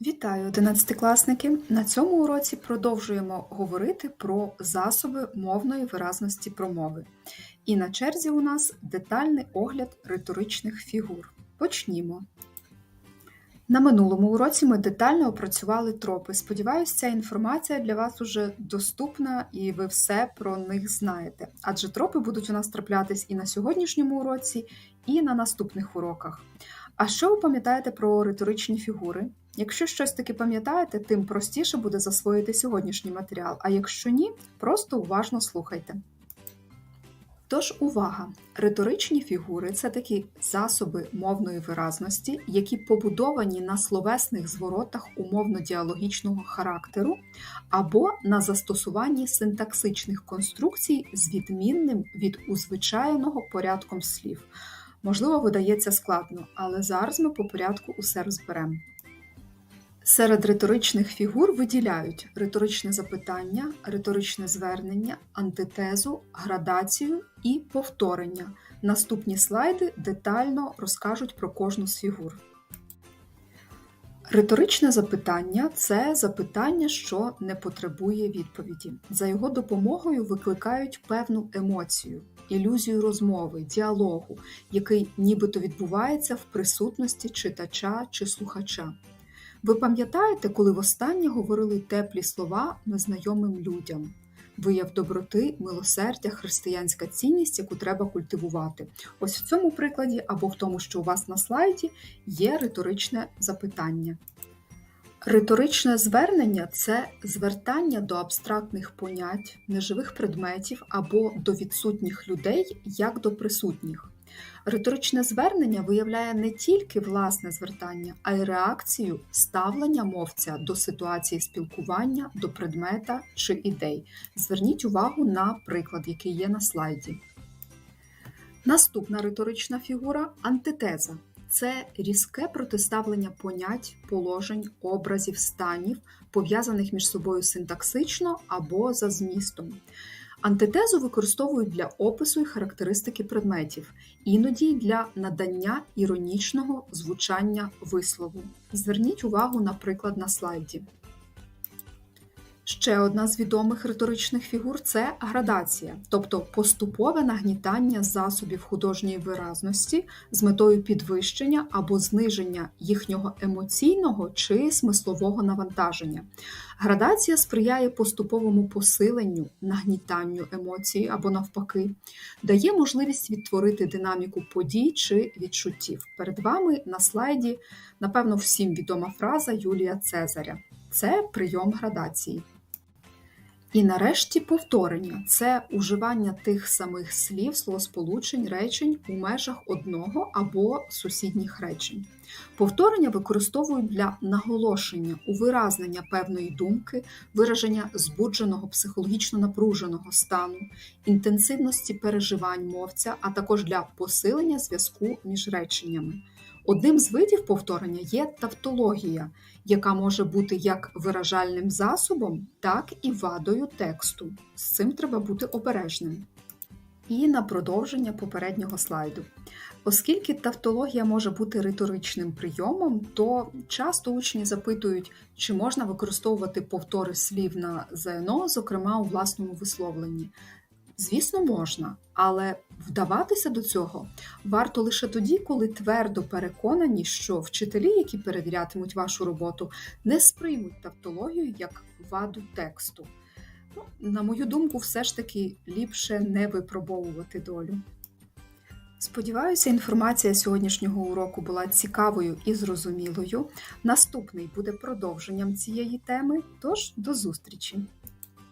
Вітаю, одинадцятикласники! На цьому уроці продовжуємо говорити про засоби мовної виразності промови. І на черзі у нас детальний огляд риторичних фігур. Почнімо. На минулому уроці ми детально опрацювали тропи. Сподіваюсь, ця інформація для вас уже доступна і ви все про них знаєте. Адже тропи будуть у нас траплятись і на сьогоднішньому уроці, і на наступних уроках. А що ви пам'ятаєте про риторичні фігури? Якщо щось таки пам'ятаєте, тим простіше буде засвоїти сьогоднішній матеріал, а якщо ні, просто уважно слухайте. Тож увага! Риторичні фігури це такі засоби мовної виразності, які побудовані на словесних зворотах умовно-діалогічного характеру або на застосуванні синтаксичних конструкцій з відмінним від узвичайного порядком слів. Можливо, видається складно, але зараз ми по порядку усе розберемо. Серед риторичних фігур виділяють риторичне запитання, риторичне звернення, антитезу, градацію і повторення. Наступні слайди детально розкажуть про кожну з фігур. Риторичне запитання це запитання, що не потребує відповіді. За його допомогою викликають певну емоцію, ілюзію розмови, діалогу, який нібито відбувається в присутності читача чи слухача. Ви пам'ятаєте, коли востаннє говорили теплі слова незнайомим людям? Вияв доброти, милосердя, християнська цінність, яку треба культивувати. Ось в цьому прикладі, або в тому, що у вас на слайді, є риторичне запитання. Риторичне звернення це звертання до абстрактних понять, неживих предметів або до відсутніх людей, як до присутніх. Риторичне звернення виявляє не тільки власне звертання, а й реакцію ставлення мовця до ситуації спілкування, до предмета чи ідей. Зверніть увагу на приклад, який є на слайді. Наступна риторична фігура антитеза. Це різке протиставлення понять, положень, образів, станів, пов'язаних між собою синтаксично або за змістом. Антитезу використовують для опису і характеристики предметів, іноді для надання іронічного звучання вислову. Зверніть увагу, наприклад, на слайді. Ще одна з відомих риторичних фігур це градація, тобто поступове нагнітання засобів художньої виразності з метою підвищення або зниження їхнього емоційного чи смислового навантаження. Градація сприяє поступовому посиленню, нагнітанню емоцій або навпаки, дає можливість відтворити динаміку подій чи відчуттів. Перед вами на слайді, напевно, всім відома фраза Юлія Цезаря. Це прийом градації. І нарешті повторення це уживання тих самих слів, словосполучень, речень у межах одного або сусідніх речень. Повторення використовують для наголошення, увиразнення певної думки, вираження збудженого психологічно напруженого стану, інтенсивності переживань мовця, а також для посилення зв'язку між реченнями. Одним з видів повторення є тавтологія, яка може бути як виражальним засобом, так і вадою тексту. З цим треба бути обережним. І на продовження попереднього слайду. Оскільки тавтологія може бути риторичним прийомом, то часто учні запитують, чи можна використовувати повтори слів на ЗНО, зокрема у власному висловленні. Звісно, можна, але вдаватися до цього варто лише тоді, коли твердо переконані, що вчителі, які перевірятимуть вашу роботу, не сприймуть тавтологію як ваду тексту. Ну, На мою думку, все ж таки ліпше не випробовувати долю. Сподіваюся, інформація сьогоднішнього уроку була цікавою і зрозумілою. Наступний буде продовженням цієї теми, тож до зустрічі!